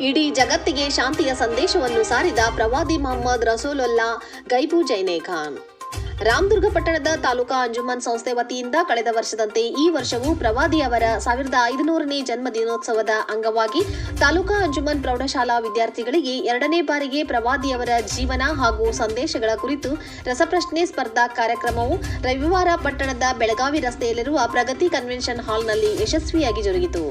ಇಡೀ ಜಗತ್ತಿಗೆ ಶಾಂತಿಯ ಸಂದೇಶವನ್ನು ಸಾರಿದ ಪ್ರವಾದಿ ಮೊಹಮ್ಮದ್ ರಸೂಲುಲ್ಲಾ ಗೈಬು ಜೈನೆ ಖಾನ್ ರಾಮದುರ್ಗ ಪಟ್ಟಣದ ತಾಲೂಕಾ ಅಂಜುಮನ್ ಸಂಸ್ಥೆ ವತಿಯಿಂದ ಕಳೆದ ವರ್ಷದಂತೆ ಈ ವರ್ಷವೂ ಪ್ರವಾದಿ ಅವರ ಸಾವಿರದ ಐದುನೂರನೇ ಜನ್ಮ ದಿನೋತ್ಸವದ ಅಂಗವಾಗಿ ತಾಲೂಕಾ ಅಂಜುಮನ್ ಪ್ರೌಢಶಾಲಾ ವಿದ್ಯಾರ್ಥಿಗಳಿಗೆ ಎರಡನೇ ಬಾರಿಗೆ ಪ್ರವಾದಿಯವರ ಜೀವನ ಹಾಗೂ ಸಂದೇಶಗಳ ಕುರಿತು ರಸಪ್ರಶ್ನೆ ಸ್ಪರ್ಧಾ ಕಾರ್ಯಕ್ರಮವು ರವಿವಾರ ಪಟ್ಟಣದ ಬೆಳಗಾವಿ ರಸ್ತೆಯಲ್ಲಿರುವ ಪ್ರಗತಿ ಕನ್ವೆನ್ಷನ್ ಹಾಲ್ನಲ್ಲಿ ಯಶಸ್ವಿಯಾಗಿ ಜರುಗಿತು.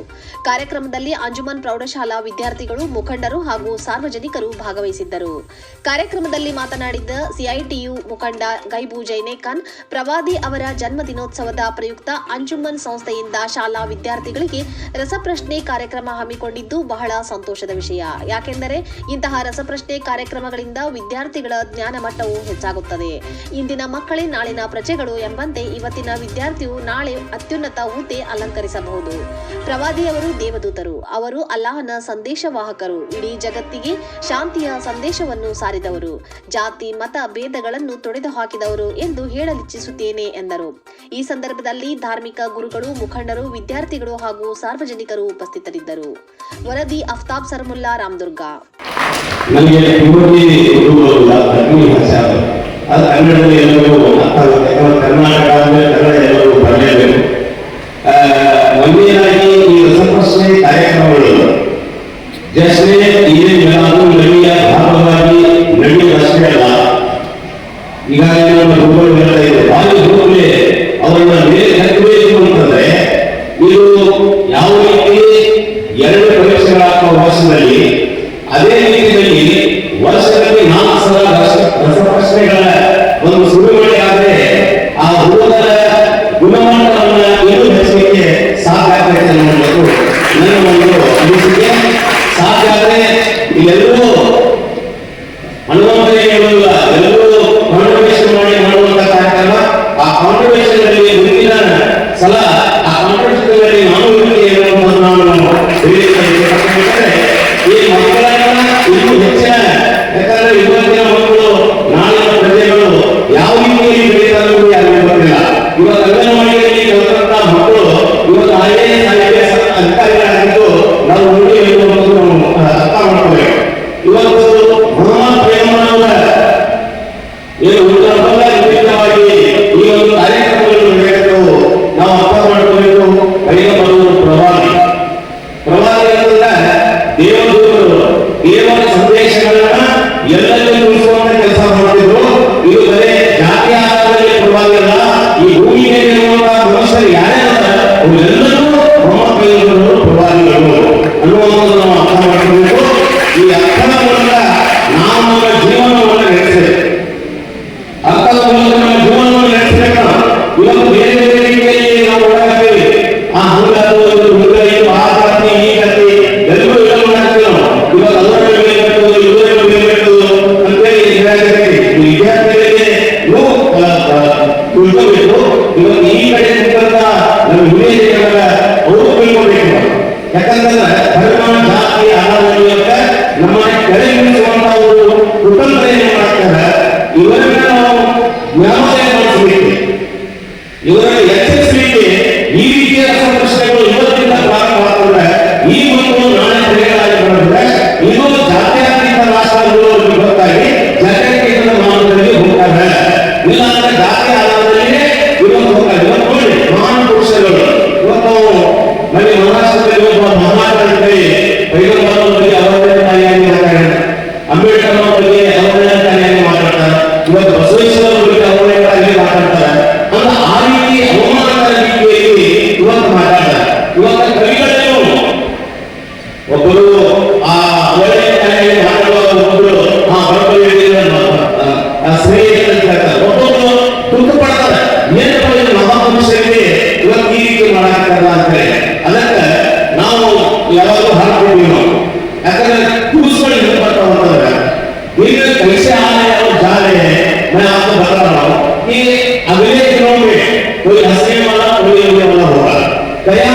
ಕಾರ್ಯಕ್ರಮದಲ್ಲಿ ಅಂಜುಮನ್ ಪ್ರೌಢಶಾಲಾ ವಿದ್ಯಾರ್ಥಿಗಳು, ಮುಖಂಡರು ಹಾಗೂ ಸಾರ್ವಜನಿಕರು ಭಾಗವಹಿಸಿದ್ದರು. ಕಾರ್ಯಕ್ರಮದಲ್ಲಿ ಮಾತನಾಡಿದ ಸಿಐಟಿಯು ಮುಖಂಡ ಗೈಬು ಜೈನೆ ಖಾನ್ ಪ್ರವಾದಿ ಅವರ ಜನ್ಮ ದಿನೋತ್ಸವದ ಪ್ರಯುಕ್ತ ಅಂಜುಮನ್ ಸಂಸ್ಥೆಯಿಂದ ಶಾಲಾ ವಿದ್ಯಾರ್ಥಿಗಳಿಗೆ ರಸಪ್ರಶ್ನೆ ಕಾರ್ಯಕ್ರಮ ಹಮ್ಮಿಕೊಂಡಿದ್ದು ಬಹಳ ಸಂತೋಷದ ವಿಷಯ. ಯಾಕೆಂದರೆ ಇಂತಹ ರಸಪ್ರಶ್ನೆ ಕಾರ್ಯಕ್ರಮಗಳಿಂದ ವಿದ್ಯಾರ್ಥಿಗಳ ಜ್ಞಾನ ಮಟ್ಟವು ಹೆಚ್ಚಾಗುತ್ತದೆ. ಇಂದಿನ ಮಕ್ಕಳೇ ನಾಳಿನ ಪ್ರಜೆಗಳು ಎಂಬಂತೆ ಇವತ್ತಿನ ವಿದ್ಯಾರ್ಥಿಯು ನಾಳೆ ಅತ್ಯುನ್ನತ ಹುದ್ದೆ ಅಲಂಕರಿಸಬಹುದು. ಪ್ರವಾದಿಯವರು ದೇವದೂತರು. ಅವರು ಅಲ್ಲಾಹನ ಸಂದೇಶವಾಹಕರು. ಇಡೀ ಜಗತ್ತಿಗೆ ಶಾಂತಿಯ ಸಂದೇಶವನ್ನು ಸಾರಿದವರು. ಜಾತಿ, ಮತ, ಭೇದಗಳನ್ನು ತೊಡೆದು ಹಾಕಿದವರು ಎಂದು ಹೇಳಲಿಚ್ಛಿಸುತ್ತೇನೆ ಎಂದರು. ಈ ಸಂದರ್ಭದಲ್ಲಿ ಧಾರ್ಮಿಕ ಗುರುಗಳು, ಮುಖಂಡರು, ವಿದ್ಯಾರ್ಥಿಗಳು ಹಾಗೂ ಸಾರ್ವಜನಿಕರು ಉಪಸ್ಥಿತರಿದ್ದರು. ವರದಿ ಅಫ್ತಾಬ್ ಸರ್ಮುಲ್ಲಾ, ರಾಮದುರ್ಗ. ಈಗಾಗಲೇ ನಮ್ಮ ಗುರುಗಳು ಹೇಳ್ತಾ ಇದೆ. ಭಾರಿ ಗುರುಗಳೇ ಅವರನ್ನ ಮೇಲೆ ಹತ್ತಬೇಕು ಅಂತಂದ್ರೆ ಇದು ಯಾವ ರೀತಿ ಎರಡು ಪ್ರವೇಶಗಳಾಗುವ ವರ್ಷದಲ್ಲಿ, ಅದೇ ರೀತಿಯಲ್ಲಿ ವರ್ಷದಲ್ಲಿ ನಾಲ್ಕು ಸಲ ರಸ- ರಸಪ್ರಶ್ನೆಗಳ ಒಂದು ಸುಡುಮಳೆ ಆದರೆ ಆ ಹುಡುಗರ ಗುಣಮಟ್ಟವನ್ನ ಇನ್ನೂ ಹೆಚ್ಚಲಿಕ್ಕೆ ಸಾಧ್ಯ ಆಗ್ತದೆ ಅನ್ನೋದು ನನ್ನ ಒಂದು ಅನಿಸಿಕೆ. ಸಾಧ್ಯ ಆದರೆ ಆಧಾರದಲ್ಲಿ ಪ್ರವಾದಿ ಈ ಭೂಮಿ ಮೇಲೆ ಇರುವಂತಹ ಮನುಷ್ಯರು ಯಾರೇ ಅವರೆಲ್ಲರೂ ಪ್ರವಾದಿಗಳು ಅನ್ನುವಂಥದ್ದು ನಾವು ಅರ್ಥ ಮಾಡ್ಕೋಬೇಕು ಈ ಅರ್ಥದ ಮೂಲಕ ನಾವು ನಮ್ಮ ಜೀವನವನ್ನು ನಡೆಸಿದೆ ಅರ್ಥದ ಮೂಲಕ ನಮ್ಮ ಜೀವನವನ್ನು ನಡೆಸಬೇಕು. ಇವತ್ತು ಬೇರೆ ಬೇರೆ ರೀತಿಯಲ್ಲಿ ನಾವು ಓಡಾಡ್ತೇವೆ. ಆ ಹಂಗಾದ್ರು ತಿಳ್ಕೊಬೇಕು ಇವಾಗ ಈ ಕಡೆ ಸಿಕ್ಕಂತ ನಮ್ಮ ಹಿರಿಯರಿಗೆಲ್ಲ ಅವರು ತಿಳ್ಕೊಬೇಕು ಯಾಕಂತಂದ್ರೆ ಪರಿಮಾಣ ಜಾತಿ ಆಧಾರದ ನಮ್ಮ ಕೆಳಗಿಳಿಸುವಂತ ಒಂದು ಕುಟುಂಬ ಏನ್ ಮಾಡ್ತಾರೆ ಇವರನ್ನ ನಾವು ಜ್ಞಾಪನೆ ಮಾಡಿಸಬೇಕು ಇವರನ್ನು ಎಚ್ಚರಿಸಲಿಕ್ಕೆ ಈ ರೀತಿಯ ಪ್ರಶ್ನೆಗಳು अगले दिनों में कोई हंसने वाला कोई रोने वाला होगा। कया